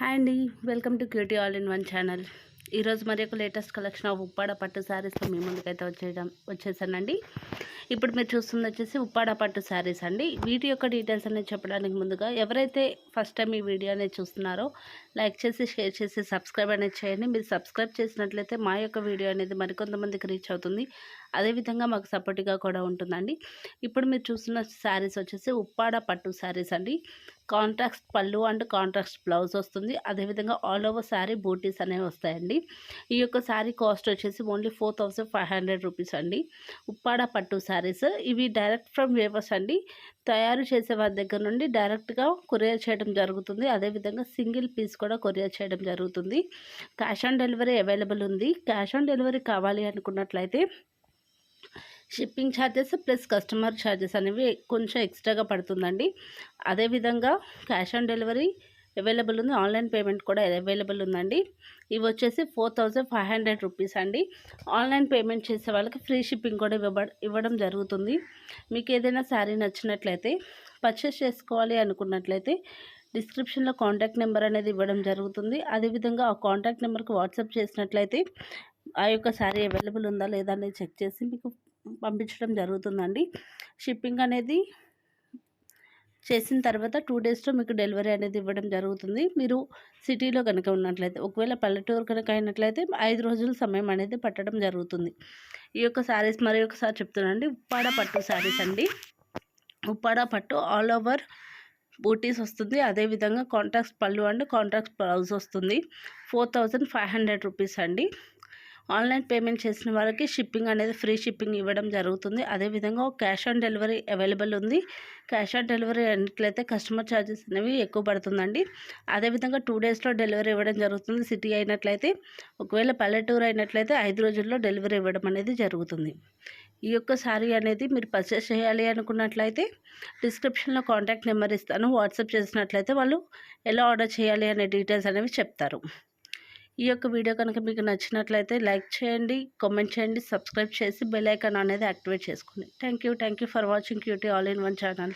Hi అండి. Welcome to cutie all in one channel. ఈరోజు మరి ఒక లేటెస్ట్ కలెక్షన్ ఆఫ్ ఉప్పాడ పట్టు శారీస్తో మీ ముందుకైతే వచ్చేయడం వచ్చేసానండి. ఇప్పుడు మీరు చూస్తుంది వచ్చేసి ఉప్పాడ పట్టు శారీస్ అండి. వీటి యొక్క డీటెయిల్స్ అనేది చెప్పడానికి ముందుగా ఎవరైతే ఫస్ట్ టైం ఈ వీడియో అనేది చూస్తున్నారో లైక్ చేసి షేర్ చేసి సబ్స్క్రైబ్ అనేది చేయండి. మీరు సబ్స్క్రైబ్ చేసినట్లయితే మా యొక్క వీడియో అనేది మరికొంతమందికి రీచ్ అవుతుంది. అదేవిధంగా మాకు సపోర్ట్గా కూడా ఉంటుందండి. ఇప్పుడు మీరు చూస్తున్న శారీస్ వచ్చేసి ఉప్పాడ పట్టు శారీస్ అండి. కాంట్రాక్ట్ పళ్ళు అండ్ కాంట్రాక్ట్ బ్లౌజ్ వస్తుంది. అదేవిధంగా ఆల్ ఓవర్ శారీ బూటీస్ అనేవి వస్తాయండి. ఈ యొక్క శారీ కాస్ట్ వచ్చేసి only four thousand five hundred rupees అండి. ఉప్పాడ పట్టు శారీస్. ఇవి డైరెక్ట్ ఫ్రమ్ వేవర్స్ అండి. తయారు చేసే వారి దగ్గర నుండి డైరెక్ట్గా కొరియర్ చేయడం జరుగుతుంది. అదేవిధంగా సింగిల్ పీస్ కూడా కొరియర్ చేయడం జరుగుతుంది. క్యాష్ ఆన్ డెలివరీ అవైలబుల్ ఉంది. క్యాష్ ఆన్ డెలివరీ కావాలి అనుకున్నట్లయితే shipping charges plus customer charges అనేవి కొంచెం ఎక్స్ట్రాగా పడుతుందండి. అదేవిధంగా క్యాష్ ఆన్ డెలివరీ అవైలబుల్ ఉంది. ఆన్లైన్ పేమెంట్ కూడా అవైలబుల్ ఉందండి. ఇవి వచ్చేసి four thousand five hundred rupees అండి. ఆన్లైన్ పేమెంట్ చేసే వాళ్ళకి ఫ్రీ షిప్పింగ్ కూడా ఇవ్వ ఇవ్వడం జరుగుతుంది. మీకు ఏదైనా శారీ నచ్చినట్లయితే పర్చేస్ చేసుకోవాలి అనుకున్నట్లయితే డిస్క్రిప్షన్లో కాంటాక్ట్ నెంబర్ అనేది ఇవ్వడం జరుగుతుంది. అదేవిధంగా ఆ కాంటాక్ట్ నెంబర్కి వాట్సాప్ చేసినట్లయితే ఆ యొక్క శారీ అవైలబుల్ ఉందా లేదా అనేది చెక్ చేసి మీకు పంపించడం జరుగుతుందండి. షిప్పింగ్ అనేది చేసిన తర్వాత టూ డేస్లో మీకు డెలివరీ అనేది ఇవ్వడం జరుగుతుంది. మీరు సిటీలో కనుక ఉన్నట్లయితే ఒకవేళ పల్లెటూరు కనుక అయినట్లయితే ఐదు రోజుల సమయం అనేది పట్టడం జరుగుతుంది. ఈ యొక్క శారీస్ మరి ఒకసారి చెప్తున్నానండి. ఉప్పాడ పట్టు శారీస్ అండి. ఉప్పాడ పట్టు ఆల్ ఓవర్ బూటీస్ వస్తుంది. అదేవిధంగా contracts pallu and contracts blouse వస్తుంది. Four thousand five hundred rupees అండి. ఆన్లైన్ పేమెంట్ చేసిన వాళ్ళకి షిప్పింగ్ అనేది ఫ్రీ షిప్పింగ్ ఇవ్వడం జరుగుతుంది. అదేవిధంగా క్యాష్ ఆన్ డెలివరీ అవైలబుల్ ఉంది. క్యాష్ ఆన్ డెలివరీ అన్నట్లయితే కస్టమర్ ఛార్జెస్ అనేవి ఎక్కువ పడుతుందండి. అదేవిధంగా టూ డేస్లో డెలివరీ ఇవ్వడం జరుగుతుంది. సిటీ అయినట్లయితే ఒకవేళ పల్లెటూరు అయినట్లయితే ఐదు రోజుల్లో డెలివరీ ఇవ్వడం అనేది జరుగుతుంది. ఈ యొక్క శారీ అనేది మీరు పర్చేస్ చేయాలి అనుకున్నట్లయితే డిస్క్రిప్షన్లో కాంటాక్ట్ నెంబర్ ఇస్తాను. వాట్సాప్ చేసినట్లయితే వాళ్ళు ఎలా ఆర్డర్ చేయాలి అనే డీటెయిల్స్ అనేవి చెప్తారు. ఈ యొక్క వీడియో కనుక మీకు నచ్చినట్లయితే లైక్ చేయండి కామెంట్ చేయండి సబ్స్క్రైబ్ చేసి బెల్ ఐకాన్ అనేది యాక్టివేట్ చేసుకోండి thank you thank you for watching cutie all in one channel.